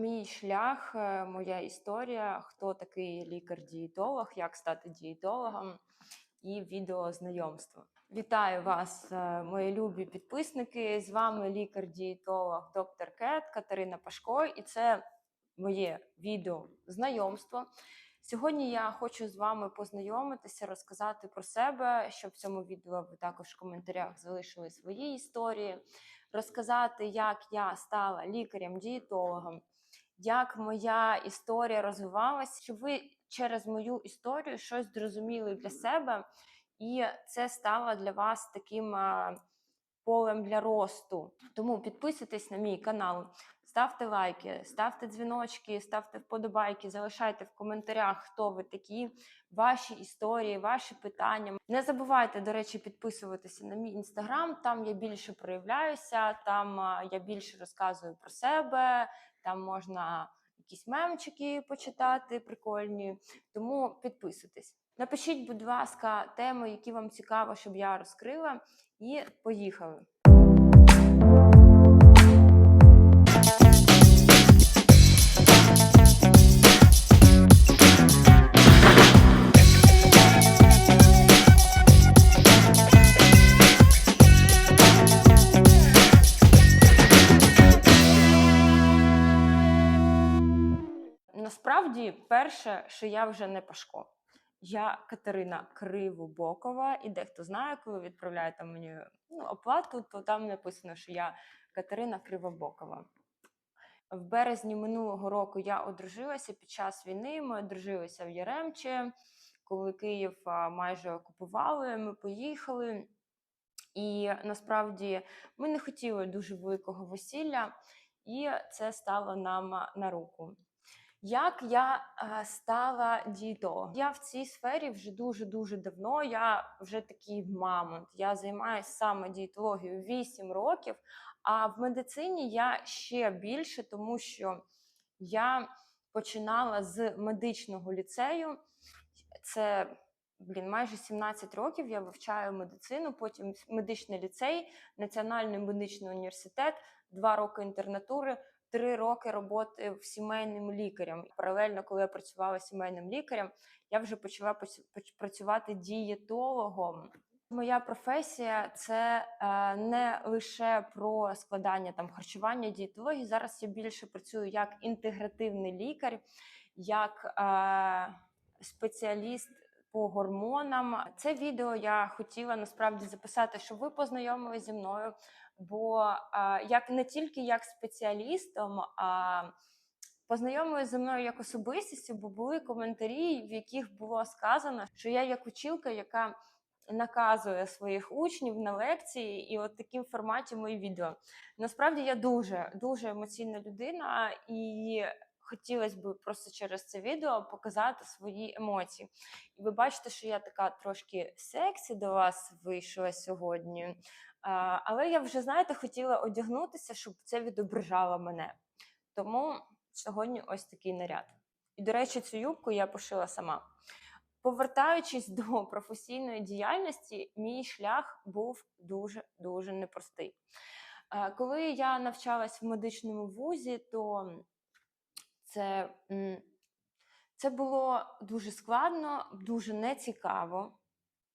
Мій шлях, е, моя історія, хто такий лікар-дієтолог, як стати дієтологом і відео знайомство. Вітаю вас, е, мої любі підписники. З вами лікар-дієтолог доктор Кет Катерина Пашко, і це моє відео знайомство. Сьогодні я хочу з вами познайомитися, розказати про себе, щоб в цьому відео ви також в коментарях залишили свої історії, розказати, як я стала лікарем-дієтологом, як моя історія розвивалася, щоб ви через мою історію щось зрозуміли для себе, і це стало для вас таким полем для росту. Тому підписуйтесь на мій канал, ставте лайки, ставте дзвіночки, ставте вподобайки, залишайте в коментарях, хто ви такі, ваші історії, ваші питання. Не забувайте, до речі, підписуватися на мій інстаграм. Там я більше проявляюся, там я більше розказую про себе, там можна якісь мемчики почитати прикольні. Тому підписуйтесь. Напишіть, будь ласка, теми, які вам цікаво, щоб я розкрила, і поїхали. Перше, що я вже не Пашко. Я Катерина Кривобокова, і дехто знає, коли відправляє там мені ну, оплату, то там написано, що я Катерина Кривобокова. В березні минулого року я одружилася під час війни. Ми одружилися в Яремче, коли Київ майже окупували, ми поїхали. І насправді ми не хотіли дуже великого весілля, і це стало нам на руку. Як я е, стала дієтологом? Я в цій сфері вже дуже дуже давно. Я вже такий мамонт. Я займаюся саме дієтологією 8 років. А в медицині я ще більше, тому що я починала з медичного ліцею. Це блін, майже 17 років я вивчаю медицину, потім медичний ліцей, Національний медичний університет, два роки інтернатури три роки роботи в сімейним лікарем. Паралельно, коли я працювала сімейним лікарем, я вже почала працювати дієтологом. Моя професія це е, не лише про складання там харчування, дієтології. Зараз я більше працюю як інтегративний лікар, як е, спеціаліст по гормонам. Це відео я хотіла насправді записати, щоб ви познайомилися зі мною. Бо як не тільки як спеціалістом, а познайомилися зі мною як особистістю, бо були коментарі, в яких було сказано, що я як училка, яка наказує своїх учнів на лекції, і от таким форматі мої відео. Насправді я дуже дуже емоційна людина, і хотілося б просто через це відео показати свої емоції. І ви бачите, що я така трошки сексі до вас вийшла сьогодні. Але я вже, знаєте, хотіла одягнутися, щоб це відображало мене. Тому сьогодні ось такий наряд. І, до речі, цю юбку я пошила сама. Повертаючись до професійної діяльності, мій шлях був дуже-дуже непростий. Коли я навчалась в медичному вузі, то це, це було дуже складно, дуже нецікаво.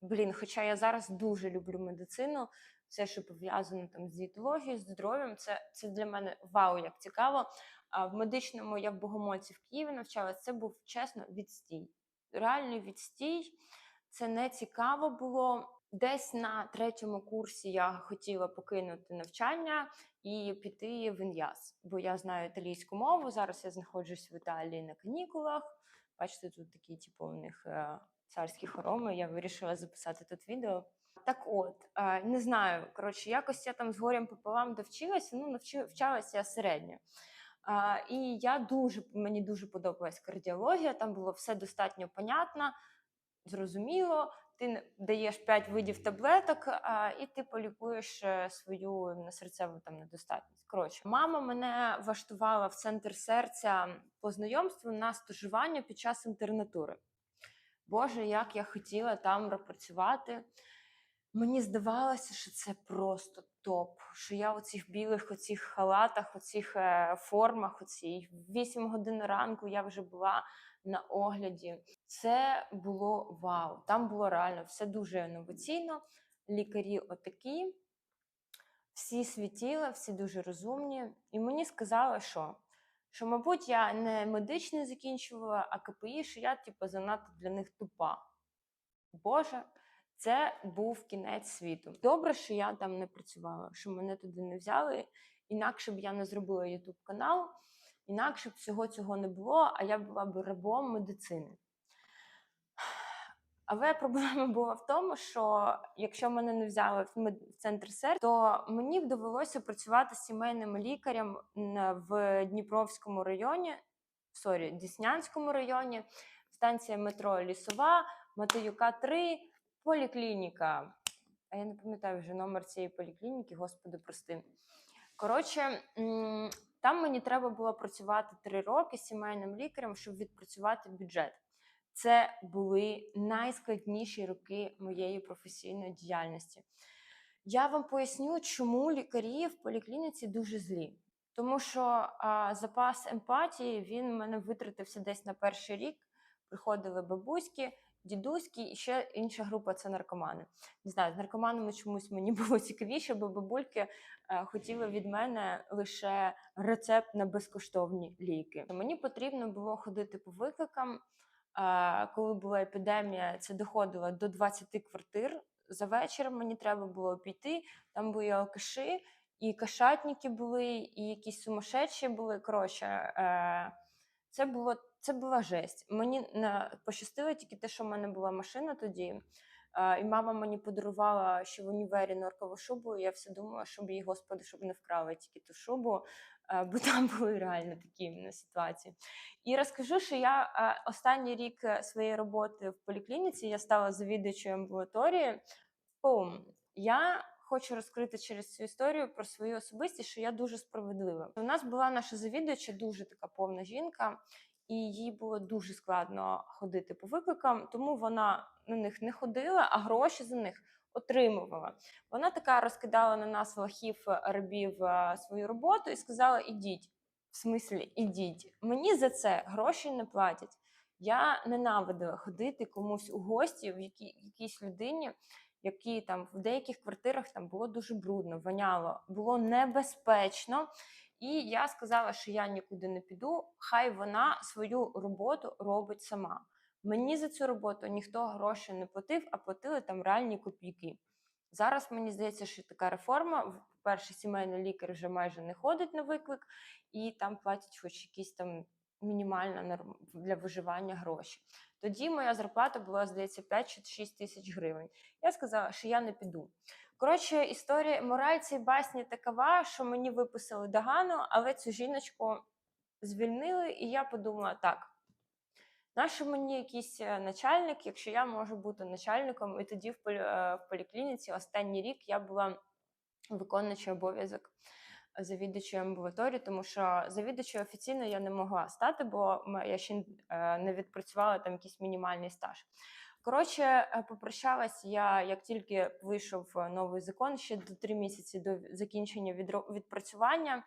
Блін, хоча я зараз дуже люблю медицину, все, що пов'язано там з дієтологією, з здоров'ям, це це для мене вау, як цікаво. А в медичному я в Богомольці в Києві навчалася, це був чесно відстій. Реальний відстій. Це не цікаво було. Десь на третьому курсі я хотіла покинути навчання і піти в ін'яз, бо я знаю італійську мову. Зараз я знаходжусь в Італії на канікулах. Бачите, тут такі, типу, у них е, царські хороми. Я вирішила записати тут відео. Так от, не знаю, коротше, якось я там з горем пополам довчилася, ну, навчалася я середньо. І я дуже, мені дуже подобалась кардіологія, там було все достатньо понятно, зрозуміло. Ти даєш 5 видів таблеток, а, і ти полікуєш е, свою серцеву там недостатність. Коротше, мама мене влаштувала в центр серця по знайомству на стажування під час інтернатури. Боже, як я хотіла там працювати. Мені здавалося, що це просто топ. Що я у цих білих оцих халатах, у цих е, формах, у цій 8 годин ранку я вже була на огляді. Це було вау. Там було реально все дуже інноваційно. Лікарі отакі, всі світіли, всі дуже розумні. І мені сказали, що, що мабуть, я не медичний закінчувала, а КПІ, що я, типу, занадто для них тупа. Боже, це був кінець світу. Добре, що я там не працювала, що мене туди не взяли. Інакше б я не зробила YouTube канал, інакше б всього цього не було, а я була б рабом медицини. Але проблема була в тому, що якщо мене не взяли в центр СЕР, то мені б довелося працювати з сімейним лікарем в Дніпровському районі, сорі, Діснянському районі, станція метро Лісова, Матеюка 3, поліклініка. А я не пам'ятаю вже номер цієї поліклініки, господи, прости. Коротше, там мені треба було працювати три роки з сімейним лікарем, щоб відпрацювати бюджет. Це були найскладніші роки моєї професійної діяльності. Я вам поясню, чому лікарі в поліклініці дуже злі. Тому що а, запас емпатії він в мене витратився десь на перший рік. Приходили бабуськи, дідуськи, і ще інша група це наркомани. Не знаю, з наркоманами чомусь мені було цікавіше, бо бабульки е, хотіли від мене лише рецепт на безкоштовні ліки. Мені потрібно було ходити по викликам. Е, Коли була епідемія, це доходило до 20 квартир. За вечір мені треба було піти. Там були алкаші, і кашатники були, і якісь сумасшедші були. Коротше, е, це було це була жесть. Мені на пощастило тільки те, що в мене була машина тоді. І мама мені подарувала ще в універі норкову шубу. І я все думала, щоб її, господи, щоб не вкрали тільки ту шубу, бо там були реально такі ситуації. І розкажу, що я останній рік е, своєї роботи в поліклініці я стала завідувачою амбулаторії. Я хочу розкрити через цю історію про свою особистість, що я дуже справедлива. У нас була наша завідувача, дуже така повна жінка, і їй було дуже складно ходити по викликам, тому вона на них не ходила, а гроші за них отримувала. Вона така розкидала на нас лахів рабів е, свою роботу і сказала: ідіть. В смислі, ідіть. Мені за це гроші не платять. Я ненавидила ходити комусь у гості в якій, якійсь людині, які там в деяких квартирах там було дуже брудно, воняло, було небезпечно. І я сказала, що я нікуди не піду, хай вона свою роботу робить сама. Мені за цю роботу ніхто гроші не платив, а платили там реальні копійки. Зараз мені здається, що така реформа. По-перше, сімейний лікар вже майже не ходить на виклик, і там платять хоч якісь там мінімально норм- для виживання гроші. Тоді моя зарплата була, здається, 5 чи 6 тисяч гривень. Я сказала, що я не піду. Коротше, історія мораль цієї басні такова, що мені виписали догану, але цю жіночку звільнили, і я подумала так. Нащо мені якийсь е, начальник, якщо я можу бути начальником, і тоді в, е, поліклініці останній рік я була виконуючий обов'язок завідувачою амбулаторії, тому що завідувачою офіційно я не могла стати, бо я ще е, не відпрацювала там якийсь мінімальний стаж. Коротше, е, попрощалась я, як тільки вийшов е, новий закон, ще до три місяці до закінчення відпрацювання.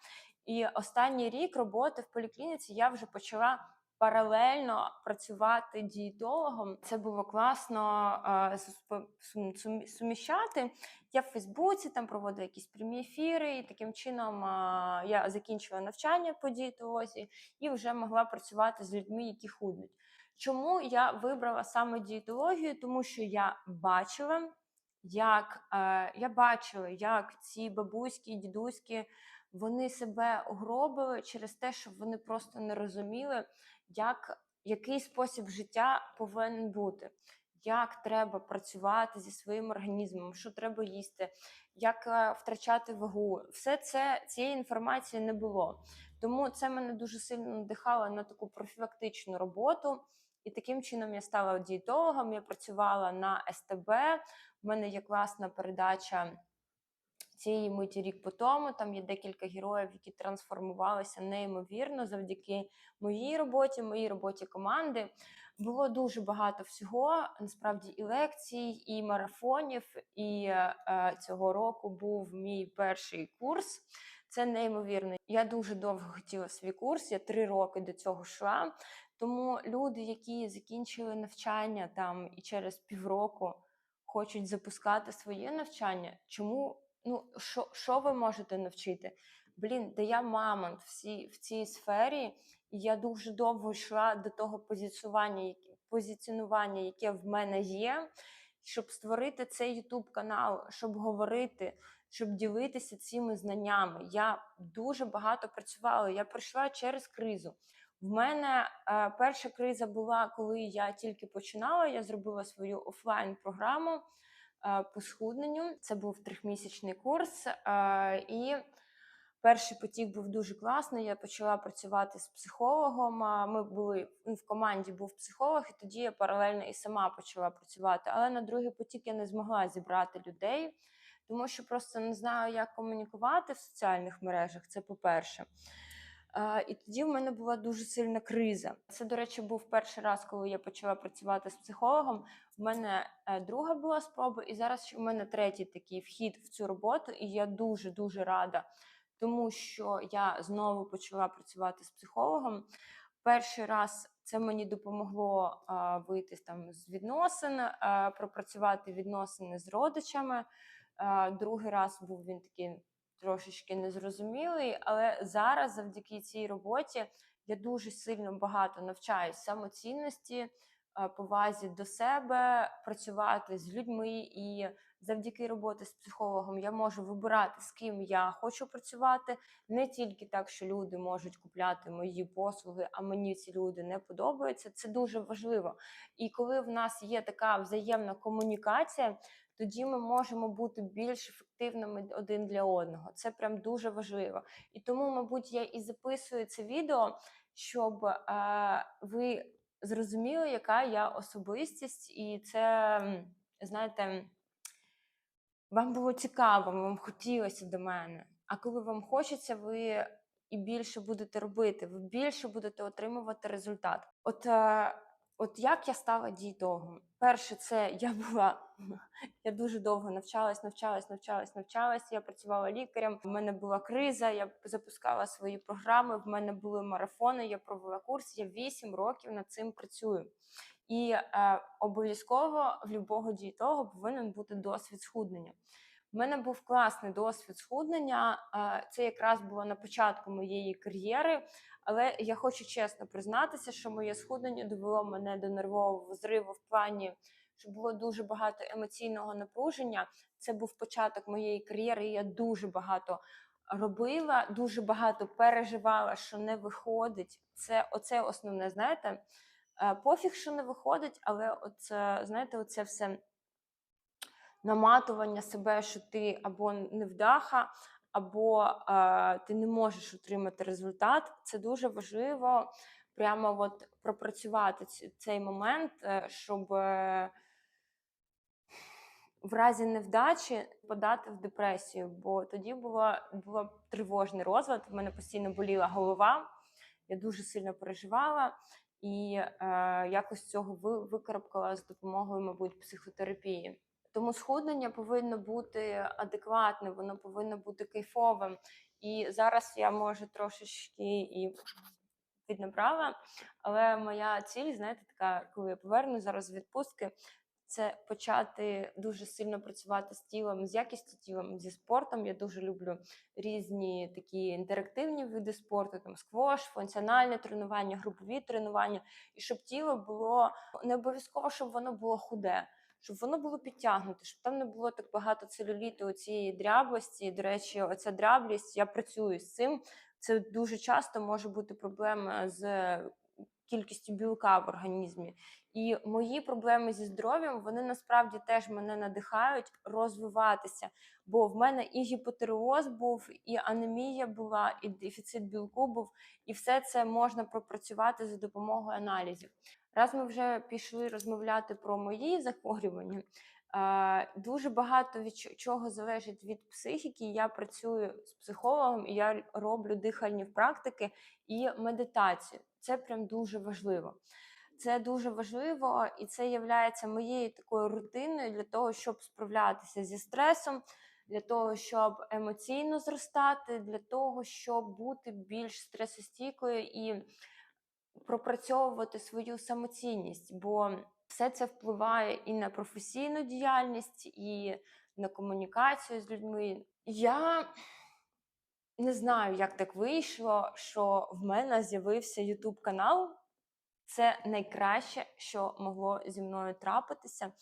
І останній рік роботи в поліклініці я вже почала паралельно працювати дієтологом. Це було класно е, су- сум- сум- суміщати. Я в Фейсбуці там проводила якісь прямі ефіри, і таким чином я закінчила навчання по дієтолозі і вже могла працювати з людьми, які худнуть. Чому я вибрала саме дієтологію? Тому що я бачила, як е, я бачила, як ці бабуські, дідуські вони себе огробили через те, що вони просто не розуміли, як, який спосіб життя повинен бути як треба працювати зі своїм організмом, що треба їсти, як е, втрачати вагу. Все це цієї інформації не було. Тому це мене дуже сильно надихало на таку профілактичну роботу. І таким чином я стала дієтологом, я працювала на СТБ. У мене є класна передача цієї миті рік по тому. Там є декілька героїв, які трансформувалися неймовірно завдяки моїй роботі, моїй роботі команди. Було дуже багато всього. Насправді і лекцій, і марафонів. І е, цього року був мій перший курс. Це неймовірно. Я дуже довго хотіла свій курс. Я три роки до цього йшла. Тому люди, які закінчили навчання там і через півроку хочуть запускати своє навчання, чому ну що, що ви можете навчити? Блін, де я мамонт всі в цій сфері, і я дуже довго йшла до того позиціонування, позиціонування, яке в мене є, щоб створити цей YouTube канал, щоб говорити, щоб ділитися цими знаннями. Я дуже багато працювала. Я пройшла через кризу. В мене е, перша криза була, коли я тільки починала. Я зробила свою офлайн програму е, по схудненню. Це був трьохмісячний курс. Е, і перший потік був дуже класний. Я почала працювати з психологом. Ми були ну, в команді, був психолог, і тоді я паралельно і сама почала працювати. Але на другий потік я не змогла зібрати людей, тому що просто не знаю, як комунікувати в соціальних мережах. Це по-перше. І тоді в мене була дуже сильна криза. Це, до речі, був перший раз, коли я почала працювати з психологом. У мене е, друга була спроба, і зараз у мене третій такий вхід в цю роботу, і я дуже дуже рада, тому що я знову почала працювати з психологом. Перший раз це мені допомогло вийти там з відносин, пропрацювати відносини з родичами. Другий раз був він такий трошечки незрозумілий, але зараз, завдяки цій роботі, я дуже сильно багато навчаюсь самоцінності, е, повазі до себе, працювати з людьми. І завдяки роботі з психологом я можу вибирати, з ким я хочу працювати, не тільки так, що люди можуть купляти мої послуги, а мені ці люди не подобаються. Це дуже важливо. І коли в нас є така взаємна комунікація, тоді ми можемо бути більш ефективними один для одного. Це прям дуже важливо. І тому, мабуть, я і записую це відео, щоб е, ви зрозуміли, яка я особистість, і це, знаєте, вам було цікаво, вам хотілося до мене. А коли вам хочеться, ви і більше будете робити, ви більше будете отримувати результат. От, е, от як я стала дієтологом? Перше, це я була я дуже довго навчалась, навчалась, навчалась, навчалась. Я працювала лікарем. У мене була криза. Я запускала свої програми. В мене були марафони. Я провела курс. Я 8 років над цим працюю. І е, обов'язково в будь-якого дієтолога повинен бути досвід схуднення. У мене був класний досвід схуднення. Це якраз було на початку моєї кар'єри. Але я хочу чесно признатися, що моє схуднення довело мене до нервового зриву в плані, що було дуже багато емоційного напруження. Це був початок моєї кар'єри. Я дуже багато робила, дуже багато переживала, що не виходить. Це оце основне, знаєте. Е, Пофіг, що не виходить, але оце, знаєте, оце все наматування себе, що ти або невдаха, або е, ти не можеш отримати результат. Це дуже важливо прямо от пропрацювати цей момент, е, щоб е, в разі невдачі подати в депресію, бо тоді було, було тривожний розлад. в мене постійно боліла голова, я дуже сильно переживала. І е, якось цього ви, викарабкала з допомогою, мабуть, психотерапії. Тому схуднення повинно бути адекватним, воно повинно бути кайфовим. І зараз я може трошечки і піднабрала, але моя ціль, знаєте, така, коли я поверну зараз з відпустки, це почати дуже сильно працювати з тілом, з якістю тілом, зі спортом. Я дуже люблю різні такі інтерактивні види спорту, там сквош, функціональне тренування, групові тренування, і щоб тіло було не обов'язково, щоб воно було худе. Щоб воно було підтягнуте, щоб там не було так багато целюліту, цієї дряблості. До речі, оця дряблість, я працюю з цим. Це дуже часто може бути проблема з кількістю білка в організмі. І мої проблеми зі здоров'ям вони насправді теж мене надихають розвиватися. Бо в мене і гіпотереоз був, і анемія була, і дефіцит білку був, і все це можна пропрацювати за допомогою аналізів. Раз ми вже пішли розмовляти про мої захворювання, Дуже багато від чого залежить від психіки. Я працюю з психологом, я роблю дихальні практики і медитацію. Це прям дуже важливо. Це дуже важливо, і це є моєю такою рутиною для того, щоб справлятися зі стресом, для того, щоб емоційно зростати, для того, щоб бути більш стресостійкою і пропрацьовувати свою самоцінність, бо все це впливає і на професійну діяльність, і на комунікацію з людьми. Я не знаю, як так вийшло, що в мене з'явився YouTube канал. Це найкраще, що могло зі мною трапитися.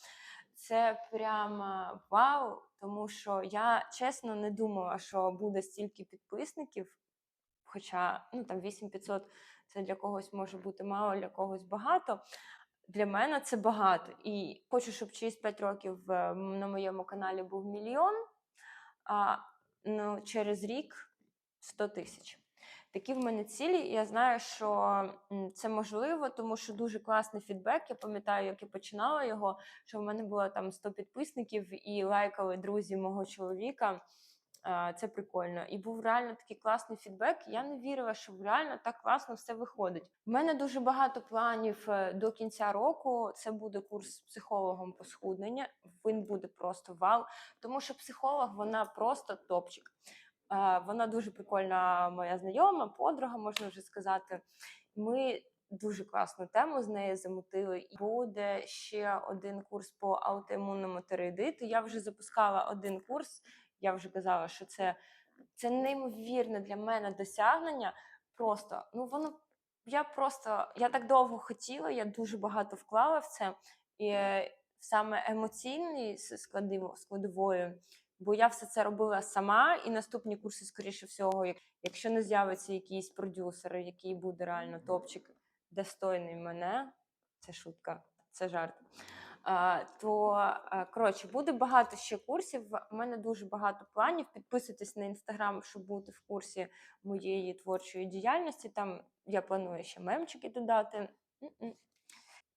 Це прямо вау, тому що я чесно не думала, що буде стільки підписників. Хоча ну, там 8500 це для когось може бути мало, для когось багато. Для мене це багато. І хочу, щоб через 5 років е, на моєму каналі був мільйон, а ну, через рік 100 тисяч. Такі в мене цілі, я знаю, що це можливо, тому що дуже класний фідбек. Я пам'ятаю, як я починала його, що в мене було там 100 підписників і лайкали друзі мого чоловіка. Це прикольно. І був реально такий класний фідбек. Я не вірила, що реально так класно все виходить. У мене дуже багато планів е, до кінця року. Це буде курс психологом по схуднення. Він буде просто вау, тому що психолог вона просто топчик. Вона дуже прикольна моя знайома, подруга, можна вже сказати. Ми дуже класну тему з нею замутили. Буде ще один курс по аутоімунному тиреїдиту. Я вже запускала один курс. Я вже казала, що це, це неймовірне для мене досягнення. Просто ну воно я просто я так довго хотіла, я дуже багато вклала в це, і саме складів, складовою бо я все це робила сама, і наступні курси, скоріше всього, якщо не з'явиться якийсь продюсер, який буде реально топчик, достойний мене, це шутка, це жарт. А, то коротше буде багато ще курсів. У мене дуже багато планів. Підписуйтесь на інстаграм, щоб бути в курсі моєї творчої діяльності. Там я планую ще мемчики додати.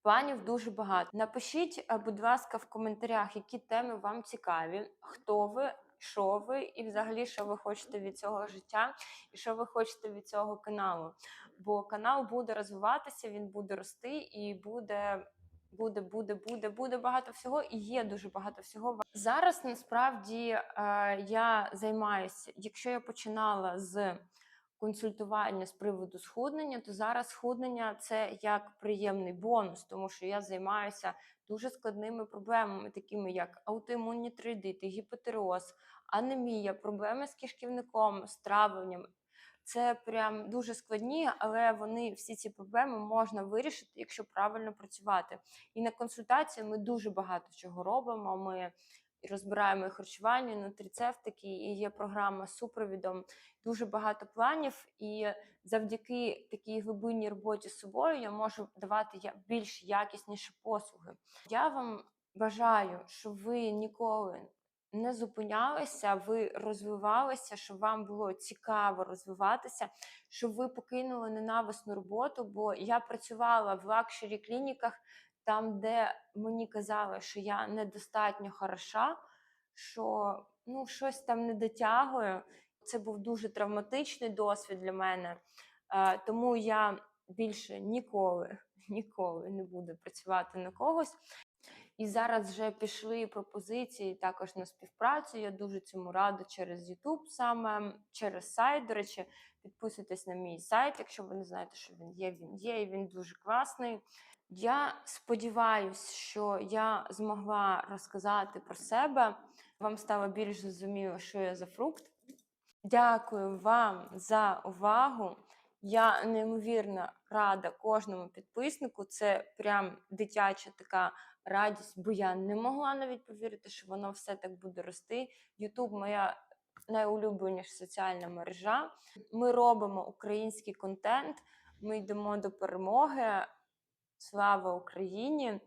Планів дуже багато. Напишіть, е, будь ласка, в коментарях, які теми вам цікаві, хто ви, що ви, і взагалі, що ви хочете від цього життя, і що ви хочете від цього каналу. Бо канал буде розвиватися, він буде рости і буде. Буде, буде, буде, буде багато всього, і є дуже багато всього. Зараз насправді е, я займаюся, якщо я починала з консультування з приводу схуднення, то зараз схуднення це як приємний бонус, тому що я займаюся дуже складними проблемами, такими як аутоімунні тридити, гіпотероз, анемія, проблеми з кишківником, з травленням. Це прям дуже складні, але вони всі ці проблеми можна вирішити, якщо правильно працювати. І на консультації ми дуже багато чого робимо. Ми розбираємо і харчування, нутрицептики, і є програма з супровідом. Дуже багато планів, і завдяки такій глибинній роботі з собою я можу давати більш якісніші послуги. Я вам бажаю, щоб ви ніколи не зупинялися, ви розвивалися, щоб вам було цікаво розвиватися, щоб ви покинули ненависну роботу. Бо я працювала в лакшері клініках, там, де мені казали, що я недостатньо хороша, що ну, щось там не дотягую. Це був дуже травматичний досвід для мене. Е, тому я більше ніколи, ніколи не буду працювати на когось. І зараз вже пішли пропозиції також на співпрацю. Я дуже цьому рада через YouTube, саме через сайт. До речі, підписуйтесь на мій сайт, якщо ви не знаєте, що він є. Він є, і він дуже класний. Я сподіваюся, що я змогла розказати про себе. Вам стало більш зрозуміло, що я за фрукт. Дякую вам за увагу. Я неймовірно рада кожному підписнику. Це прям дитяча така радість, бо я не могла навіть повірити, що воно все так буде рости. Ютуб моя найулюбленіша соціальна мережа. Ми робимо український контент, ми йдемо до перемоги. Слава Україні!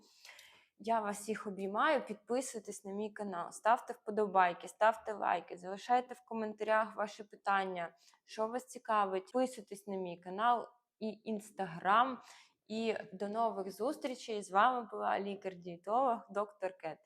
Я вас всіх обіймаю. Підписуйтесь на мій канал, ставте вподобайки, ставте лайки, залишайте в коментарях ваші питання, що вас цікавить. Підписуйтесь на мій канал і інстаграм. І до нових зустрічей. З вами була лікар-дієтолог доктор Кет.